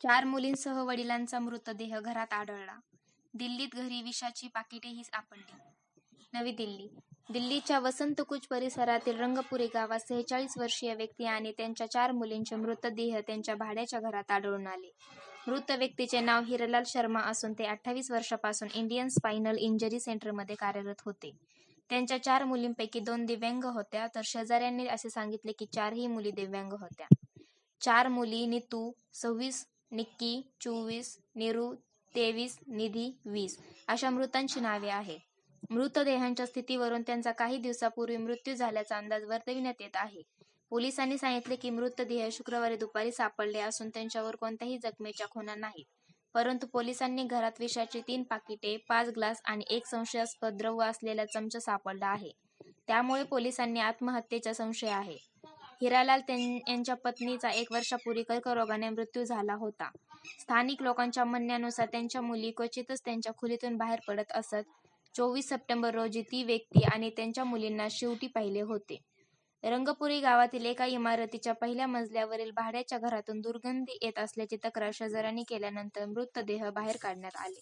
चार मुलींसह वडिलांचा मृतदेह घरात आढळला. दिल्लीत घरी विषाची पाकिटेही सापडली नवी दिल्ली. दिल्लीच्या वसंतकुच परिसरातील रंगपुरी गावात सेहेचाळीस वर्षीय व्यक्ती आणि त्यांच्या चार मुलींचे मृतदेह त्यांच्या भाड्याच्या घरात आढळून आले. मृत व्यक्तीचे नाव हिरलाल शर्मा असून ते अठ्ठावीस वर्षापासून इंडियन स्पायनल इंजरी सेंटरमध्ये कार्यरत होते. त्यांच्या चार मुलींपैकी दोन दिव्यांग होत्या तर शेजाऱ्यांनी असे सांगितले की चारही मुली दिव्यांग होत्या. चार मुली नितू सव्वीस निक्की चोवीस निरू तेवीस निधी वीस अशा मृतांची नावे आहेत. मृतदेहांच्या स्थितीवरून त्यांचा काही दिवसापूर्वी मृत्यू झाल्याचा अंदाज वर्तविण्यात येत आहे. पोलिसांनी सांगितले की मृतदेह शुक्रवारी दुपारी सापडले असून त्यांच्यावर कोणत्याही जखमेच्या खुणा नाहीत. परंतु पोलिसांनी घरात विषाची तीन पाकिटे पाच ग्लास आणि एक संशयास्पद द्रव्य असलेला चमचा सापडला आहे. त्यामुळे पोलिसांनी आत्महत्येचा संशय आहे. हिरालाल यांच्या पत्नीचा एक वर्षापूर्वी कर्करोगाने मृत्यू झाला होता. स्थानिक लोकांच्या म्हणण्यानुसार त्यांच्या मुली क्वचितच त्यांच्या खोलीतून बाहेर पडत असत. चोवीस सप्टेंबर रोजी ती व्यक्ती आणि त्यांच्या मुलींना शेवटी पाहिले होते. रंगपुरी गावातील एका इमारतीच्या पहिल्या मजल्यावरील भाड्याच्या घरातून दुर्गंधी येत असल्याची तक्रार शेजाऱ्यांनी केल्यानंतर मृतदेह बाहेर काढण्यात आले.